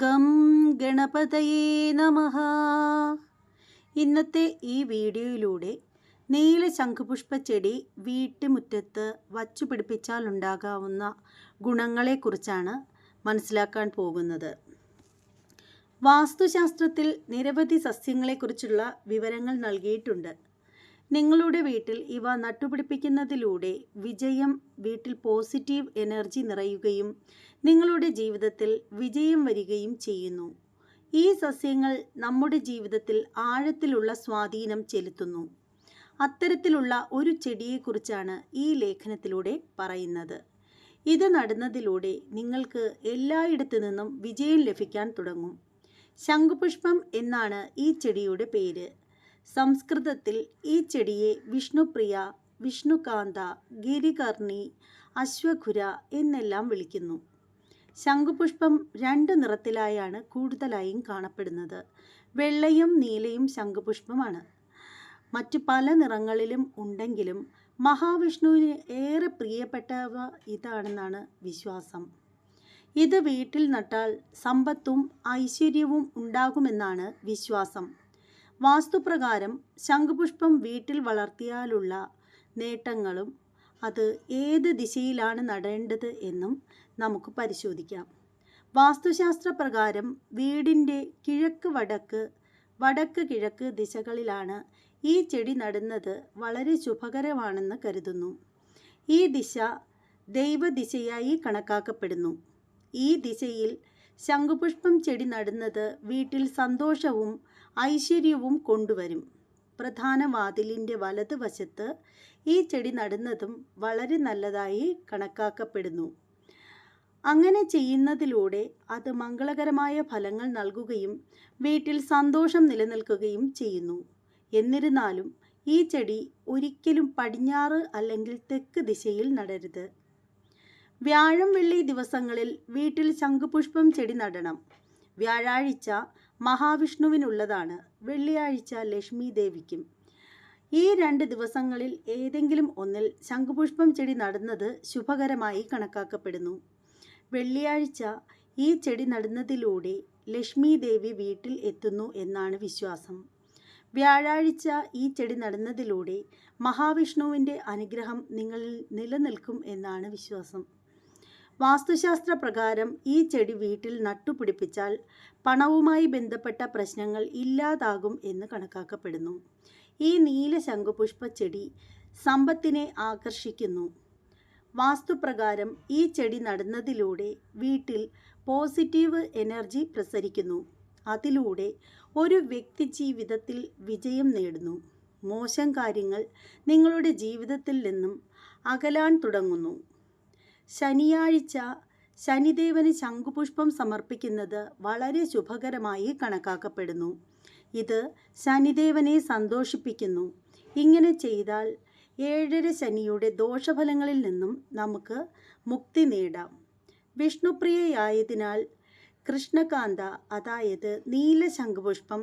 Gum ഗണപതയേ നമഃ. ഇന്നത്തെ ഈ വീഡിയോയിലൂടെ നീല ശംഖുപുഷ്പ ചെടി വീട്ടുമുറ്റത്ത് വച്ചു പിടിപ്പിച്ചാൽ ഉണ്ടാകാവുന്ന ഗുണങ്ങളെക്കുറിച്ചാണ് മനസ്സിലാക്കാൻ പോകുന്നത്. വാസ്തുശാസ്ത്രത്തിൽ നിരവധി സസ്യങ്ങളെക്കുറിച്ചുള്ള വിവരങ്ങൾ നൽകിയിട്ടുണ്ട്. നിങ്ങളുടെ വീട്ടിൽ ഇവ നട്ടുപിടിപ്പിക്കുന്നതിലൂടെ വിജയം വീട്ടിൽ പോസിറ്റീവ് എനർജി നിറയുകയും നിങ്ങളുടെ ജീവിതത്തിൽ വിജയം വരികയും ചെയ്യുന്നു. ഈ സസ്യങ്ങൾ നമ്മുടെ ജീവിതത്തിൽ ആഴത്തിലുള്ള സ്വാധീനം ചെലുത്തുന്നു. അത്തരത്തിലുള്ള ഒരു ചെടിയെക്കുറിച്ചാണ് ഈ ലേഖനത്തിലൂടെ പറയുന്നത്. ഇത് നടുന്നതിലൂടെ നിങ്ങൾക്ക് എല്ലായിടത്തു നിന്നും വിജയം ലഭിക്കാൻ തുടങ്ങും. ശംഖുപുഷ്പം എന്നാണ് ഈ ചെടിയുടെ പേര്. സംസ്കൃതത്തിൽ ഈ ചെടിയെ വിഷ്ണുപ്രിയ വിഷ്ണുകാന്ത ഗിരികർണി അശ്വഖുര എന്നെല്ലാം വിളിക്കുന്നു. ശംഖുപുഷ്പം രണ്ട് നിറത്തിലായാണ് കൂടുതലായും കാണപ്പെടുന്നത്. വെള്ളയും നീലയും ശംഖുപുഷ്പമാണ്. മറ്റു പല നിറങ്ങളിലും ഉണ്ടെങ്കിലും മഹാവിഷ്ണുവിന് ഏറെ പ്രിയപ്പെട്ടവ ഇതാണെന്നാണ് വിശ്വാസം. ഇത് വീട്ടിൽ നട്ടാൽ സമ്പത്തും ഐശ്വര്യവും ഉണ്ടാകുമെന്നാണ് വിശ്വാസം. വാസ്തുപ്രകാരം ശംഖുപുഷ്പം വീട്ടിൽ വളർത്തിയാലുള്ള നേട്ടങ്ങളും അത് ഏത് ദിശയിലാണ് നടേണ്ടത് എന്നും നമുക്ക് പരിശോധിക്കാം. വാസ്തുശാസ്ത്ര പ്രകാരം വീടിന്റെ കിഴക്ക് വടക്ക് വടക്ക് കിഴക്ക് ദിശകളിലാണ് ഈ ചെടി നടുന്നത് വളരെ ശുഭകരമാണെന്ന് കരുതുന്നു. ഈ ദിശ ദൈവദിശയായി കണക്കാക്കപ്പെടുന്നു. ഈ ദിശയിൽ ശംഖുപുഷ്പം ചെടി നടുന്നത് വീട്ടിൽ സന്തോഷവും ഐശ്വര്യവും കൊണ്ടുവരും. പ്രധാന വാതിലിന്റെ വലതുവശത്ത് ഈ ചെടി നടുന്നതും വളരെ നല്ലതായി കണക്കാക്കപ്പെടുന്നു. അങ്ങനെ ചെയ്യുന്നതിലൂടെ അത് മംഗളകരമായ ഫലങ്ങൾ നൽകുകയും വീട്ടിൽ സന്തോഷം നിലനിൽക്കുകയും ചെയ്യുന്നു. എന്നിരുന്നാലും ഈ ചെടി ഒരിക്കലും പടിഞ്ഞാറ് അല്ലെങ്കിൽ തെക്ക് ദിശയിൽ നടരുത്. വ്യാഴം വെള്ളി ദിവസങ്ങളിൽ വീട്ടിൽ ശംഖുപുഷ്പം ചെടി നടണം. വ്യാഴാഴ്ച മഹാവിഷ്ണുവിനുള്ളതാണ് വെള്ളിയാഴ്ച ലക്ഷ്മി ദേവിക്കും ഈ രണ്ട് ദിവസങ്ങളിൽ ഏതെങ്കിലും ഒന്നിൽ ശംഖുപുഷ്പം ചെടി നടുന്നത് ശുഭകരമായി കണക്കാക്കപ്പെടുന്നു. വെള്ളിയാഴ്ച ഈ ചെടി നടുന്നതിലൂടെ ലക്ഷ്മി ദേവി വീട്ടിൽ എത്തുന്നു എന്നാണ് വിശ്വാസം. വ്യാഴാഴ്ച ഈ ചെടി നടുന്നതിലൂടെ മഹാവിഷ്ണുവിന്റെ അനുഗ്രഹം നിങ്ങളിൽ നിലനിൽക്കും എന്നാണ് വിശ്വാസം. വാസ്തുശാസ്ത്ര പ്രകാരം ഈ ചെടി വീട്ടിൽ നട്ടുപിടിപ്പിച്ചാൽ പണവുമായി ബന്ധപ്പെട്ട പ്രശ്നങ്ങൾ ഇല്ലാതാകും എന്ന് കണക്കാക്കപ്പെടുന്നു. ഈ നീല ശംഖുപുഷ്പ ചെടി സമ്പത്തിനെ ആകർഷിക്കുന്നു. വാസ്തുപ്രകാരം ഈ ചെടി നടുന്നതിലൂടെ വീട്ടിൽ പോസിറ്റീവ് എനർജി പ്രസരിക്കുന്നു. അതിലൂടെ ഒരു വ്യക്തി ജീവിതത്തിൽ വിജയം നേടുന്നു. മോശം കാര്യങ്ങൾ നിങ്ങളുടെ ജീവിതത്തിൽ നിന്നും അകലാൻ തുടങ്ങുന്നു. ശനിയാഴ്ച ശനിദേവന് ശംഖുപുഷ്പം സമർപ്പിക്കുന്നത് വളരെ ശുഭകരമായി കണക്കാക്കപ്പെടുന്നു. ഇത് ശനിദേവനെ സന്തോഷിപ്പിക്കുന്നു. ഇങ്ങനെ ചെയ്താൽ ഏഴര ശനിയുടെ ദോഷഫലങ്ങളിൽ നിന്നും നമുക്ക് മുക്തി നേടാം. വിഷ്ണുപ്രിയയായതിനാൽ കൃഷ്ണകാന്ത അതായത് നീല ശംഖുപുഷ്പം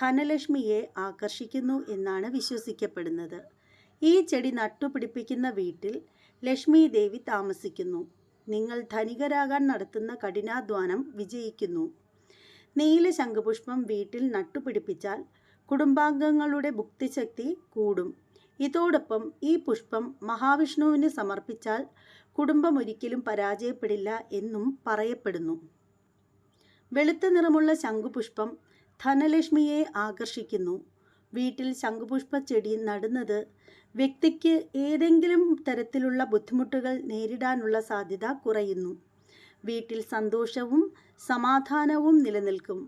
ധനലക്ഷ്മിയെ ആകർഷിക്കുന്നു എന്നാണ് വിശ്വസിക്കപ്പെടുന്നത്. ഈ ചെടി നട്ടുപിടിപ്പിക്കുന്ന വീട്ടിൽ ലക്ഷ്മി ദേവി താമസിക്കുന്നു. നിങ്ങൾ ധനികരാകാൻ നടത്തുന്ന കഠിനാധ്വാനം വിജയിക്കുന്നു. നീല ശംഖുപുഷ്പം വീട്ടിൽ നട്ടുപിടിപ്പിച്ചാൽ കുടുംബാംഗങ്ങളുടെ ഭുക്തിശക്തി കൂടും. ഇതോടൊപ്പം ഈ പുഷ്പം മഹാവിഷ്ണുവിന് സമർപ്പിച്ചാൽ കുടുംബം ഒരിക്കലും പരാജയപ്പെടില്ല എന്നും പറയപ്പെടുന്നു. വെളുത്ത നിറമുള്ള ശംഖുപുഷ്പം ധനലക്ഷ്മിയെ ആകർഷിക്കുന്നു. വീട്ടിൽ ശംഖുപുഷ്പ ചെടി നടുന്നത് വ്യക്തിക്ക് ഏതെങ്കിലും തരത്തിലുള്ള ബുദ്ധിമുട്ടുകൾ നേരിടാനുള്ള സാധ്യത കുറയുന്നു. വീട്ടിൽ സന്തോഷവും സമാധാനവും നിലനിൽക്കും.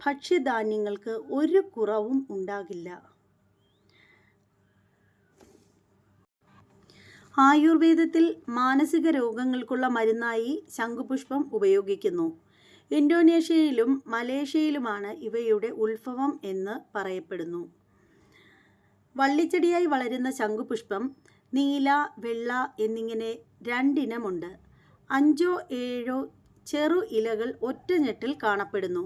ഭക്ഷ്യധാന്യങ്ങൾക്ക് ഒരു കുറവും ഉണ്ടാകില്ല. ആയുർവേദത്തിൽ മാനസിക രോഗങ്ങൾക്കുള്ള മരുന്നായി ശംഖുപുഷ്പം ഉപയോഗിക്കുന്നു. ഇന്തോനേഷ്യയിലും മലേഷ്യയിലുമാണ് ഇവയുടെ ഉത്ഭവം എന്ന് പറയപ്പെടുന്നു. വള്ളിച്ചെടിയായി വളരുന്ന ശംഖുപുഷ്പം നീല വെള്ള എന്നിങ്ങനെ രണ്ടിനമുണ്ട്. അഞ്ചോ ഏഴോ ചെറു ഇലകൾ ഒറ്റഞ്ഞെട്ടിൽ കാണപ്പെടുന്നു.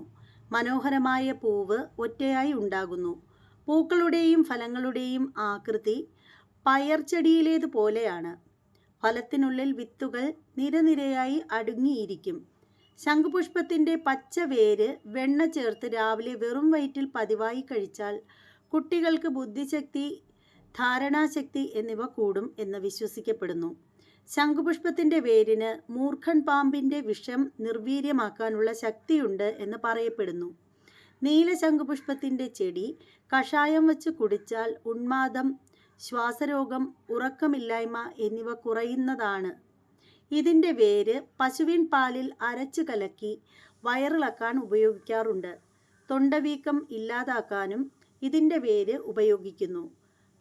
മനോഹരമായ പൂവ് ഒറ്റയായി ഉണ്ടാകുന്നു. പൂക്കളുടെയും ഫലങ്ങളുടെയും ആകൃതി പയർച്ചെടിയിലേതുപോലെയാണ് ഫലത്തിനുള്ളിൽ വിത്തുകൾ നിരനിരയായി അടുങ്ങിയിരിക്കും. ശംഖുപുഷ്പത്തിന്റെ പച്ച വേര് വെണ്ണ ചേർത്ത് രാവിലെ വെറും വയറ്റിൽ പതിവായി കഴിച്ചാൽ കുട്ടികൾക്ക് ബുദ്ധിശക്തി ധാരണാശക്തി എന്നിവ കൂടും എന്ന് വിശ്വസിക്കപ്പെടുന്നു. ശംഖുപുഷ്പത്തിന്റെ വേരിന് മൂർഖൻ പാമ്പിന്റെ വിഷം നിർവീര്യമാക്കാനുള്ള ശക്തിയുണ്ട് എന്ന് പറയപ്പെടുന്നു. നീല ശംഖുപുഷ്പത്തിന്റെ ചെടി കഷായം വച്ച് കുടിച്ചാൽ ഉന്മാദം ശ്വാസരോഗം ഉറക്കമില്ലായ്മ എന്നിവ കുറയുന്നതാണ്. ഇതിന്റെ വേര് പശുവിൻ പാലിൽ അരച്ചു കലക്കി വയറിളക്കാൻ ഉപയോഗിക്കാറുണ്ട്. തൊണ്ടവീക്കം ഇല്ലാതാക്കാനും ഇതിന്റെ വേര് ഉപയോഗിക്കുന്നു.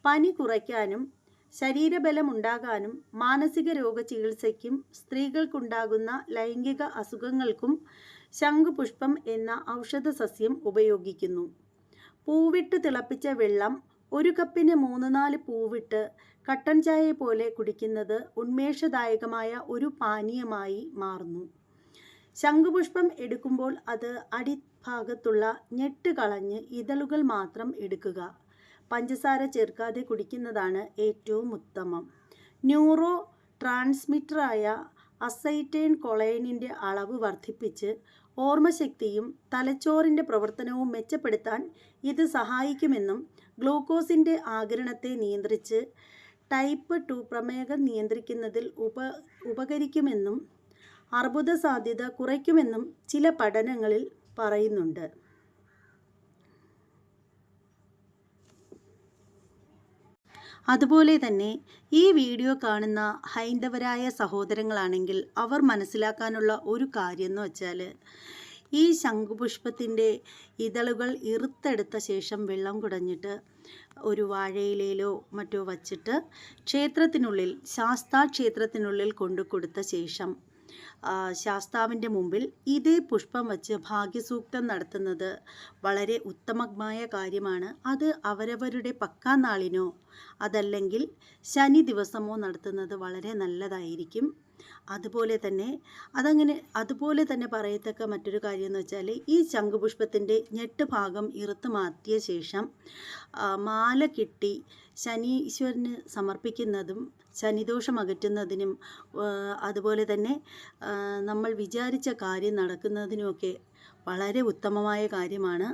പനി കുറയ്ക്കാനും ശരീരബലമുണ്ടാകാനും മാനസിക രോഗ ചികിത്സയ്ക്കും സ്ത്രീകൾക്കുണ്ടാകുന്ന ലൈംഗിക അസുഖങ്ങൾക്കും ശംഖുപുഷ്പം എന്ന ഔഷധ സസ്യം ഉപയോഗിക്കുന്നു. പൂവിട്ട് തിളപ്പിച്ച വെള്ളം ഒരു കപ്പിന് മൂന്ന് നാല് പൂവിട്ട് കട്ടൻ ചായ പോലെ കുടിക്കുന്നത് ഉന്മേഷദായകമായ ഒരു പാനീയമായി മാറുന്നു. ശംഖുപുഷ്പം എടുക്കുമ്പോൾ അത് അടിഭാഗത്തുള്ള ഞെട്ട് കളഞ്ഞ് ഇതളുകൾ മാത്രം എടുക്കുക. പഞ്ചസാര ചേർക്കാതെ കുടിക്കുന്നതാണ് ഏറ്റവും ഉത്തമം. ന്യൂറോ ട്രാൻസ്മിറ്ററായ അസൈറ്റേൺ കൊളൈനിന്റെ അളവ് വർദ്ധിപ്പിച്ച് ഓർമ്മശക്തിയും തലച്ചോറിന്റെ പ്രവർത്തനവും മെച്ചപ്പെടുത്താൻ ഇത് സഹായിക്കുമെന്നും ഗ്ലൂക്കോസിന്റെ ആഗിരണത്തെ നിയന്ത്രിച്ച് ടൈപ്പ് ടു പ്രമേഹം നിയന്ത്രിക്കുന്നതിൽ ഉപ ഉപകരിക്കുമെന്നും അർബുദ സാധ്യത കുറയ്ക്കുമെന്നും ചില പഠനങ്ങളിൽ പറയുന്നുണ്ട്. അതുപോലെ തന്നെ ഈ വീഡിയോ കാണുന്ന ഹൈന്ദവരായ സഹോദരങ്ങളാണെങ്കിൽ അവർ മനസ്സിലാക്കാനുള്ള ഒരു കാര്യം എന്ന് വെച്ചാൽ ഈ ശംഖുപുഷ്പത്തിന്റെ ഇതളുകൾ ഇറുത്തെടുത്ത ശേഷം വെള്ളം കുടഞ്ഞിട്ട് ഒരു വാഴയിലയിലോ മറ്റോ വച്ചിട്ട് ക്ഷേത്രത്തിനുള്ളിൽ ശാസ്താ ക്ഷേത്രത്തിനുള്ളിൽ കൊണ്ടു കൊടുത്ത ശേഷം ശാസ്താവിന്റെ മുമ്പിൽ ഇതേ പുഷ്പം വച്ച് ഭാഗ്യസൂക്തം നടത്തുന്നത് വളരെ ഉത്തമമായ കാര്യമാണ്. അത് അവരവരുടെ പക്കാനാളിനോ അതല്ലെങ്കിൽ ശനി ദിവസമോ നടത്തുന്നത് വളരെ നല്ലതായിരിക്കും. അതുപോലെ തന്നെ അതങ്ങനെ അതുപോലെ തന്നെ പറയത്തക്ക മറ്റൊരു കാര്യം എന്ന് വെച്ചാൽ ഈ ശംഖുപുഷ്പത്തിന്റെ ഞെട്ട് ഭാഗം ഇറുത്ത് മാറ്റിയ ശേഷം മാല കിട്ടി ശനീശ്വരന് സമർപ്പിക്കുന്നതും ശനിദോഷം അകറ്റുന്നതിനും അതുപോലെ തന്നെ നമ്മൾ വിചാരിച്ച കാര്യം നടക്കുന്നതിനുമൊക്കെ വളരെ ഉത്തമമായ കാര്യമാണ്.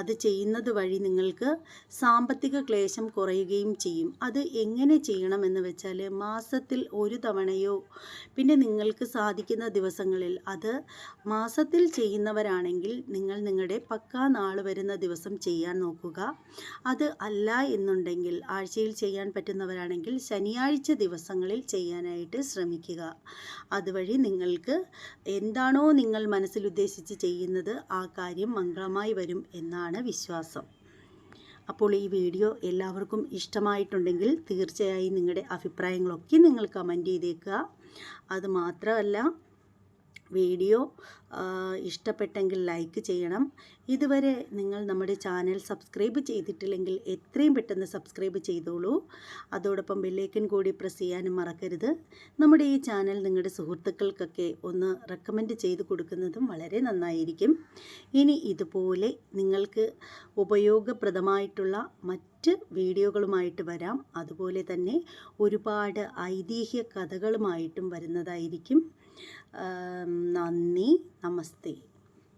അത് ചെയ്യുന്നത് വഴി നിങ്ങൾക്ക് സാമ്പത്തിക ക്ലേശം കുറയുകയും ചെയ്യും. അത് എങ്ങനെ ചെയ്യണമെന്ന് വെച്ചാൽ മാസത്തിൽ ഒരു തവണയോ പിന്നെ നിങ്ങൾക്ക് സാധിക്കുന്ന ദിവസങ്ങളിൽ അത് മാസത്തിൽ ചെയ്യുന്നവരാണെങ്കിൽ നിങ്ങൾ നിങ്ങളുടെ പക്കാ നാൾ വരുന്ന ദിവസം ചെയ്യാൻ നോക്കുക. അത് അല്ല എന്നുണ്ടെങ്കിൽ ആഴ്ചയിൽ ചെയ്യാൻ പറ്റുന്നവരാണെങ്കിൽ ശനിയാഴ്ച ദിവസങ്ങളിൽ ചെയ്യാനായിട്ട് ശ്രമിക്കുക. അതുവഴി നിങ്ങൾക്ക് എന്താണോ നിങ്ങൾ മനസ്സിൽ ഉദ്ദേശിച്ച് ചെയ്യുന്നത് ആ കാര്യം മംഗളമായി വരും എന്നാണ് വിശ്വാസം. അപ്പോൾ ഈ വീഡിയോ എല്ലാവർക്കും ഇഷ്ടമായിട്ടുണ്ടെങ്കിൽ തീർച്ചയായും നിങ്ങളുടെ അഭിപ്രായങ്ങളൊക്കെ നിങ്ങൾ കമന്റ് ചെയ്തേക്കുക. അത് മാത്രമല്ല വീഡിയോ ഇഷ്ടപ്പെട്ടെങ്കിൽ ലൈക്ക് ചെയ്യണം. ഇതുവരെ നിങ്ങൾ നമ്മുടെ ചാനൽ സബ്സ്ക്രൈബ് ചെയ്തിട്ടില്ലെങ്കിൽ എത്രയും പെട്ടെന്ന് സബ്സ്ക്രൈബ് ചെയ്തോളൂ. അതോടൊപ്പം ബെല്ലേക്കൻ കൂടി പ്രസ് ചെയ്യാനും മറക്കരുത്. നമ്മുടെ ഈ ചാനൽ നിങ്ങളുടെ സുഹൃത്തുക്കൾക്കൊക്കെ ഒന്ന് റെക്കമെൻഡ് ചെയ്ത് കൊടുക്കുന്നതും വളരെ നന്നായിരിക്കും. ഇനി ഇതുപോലെ നിങ്ങൾക്ക് ഉപയോഗപ്രദമായിട്ടുള്ള മറ്റ് വീഡിയോകളുമായിട്ട് വരാം. അതുപോലെ തന്നെ ഒരുപാട് ഐതിഹ്യ കഥകളുമായിട്ടും വരുന്നതായിരിക്കും. നന്ദി നമസ്തേ.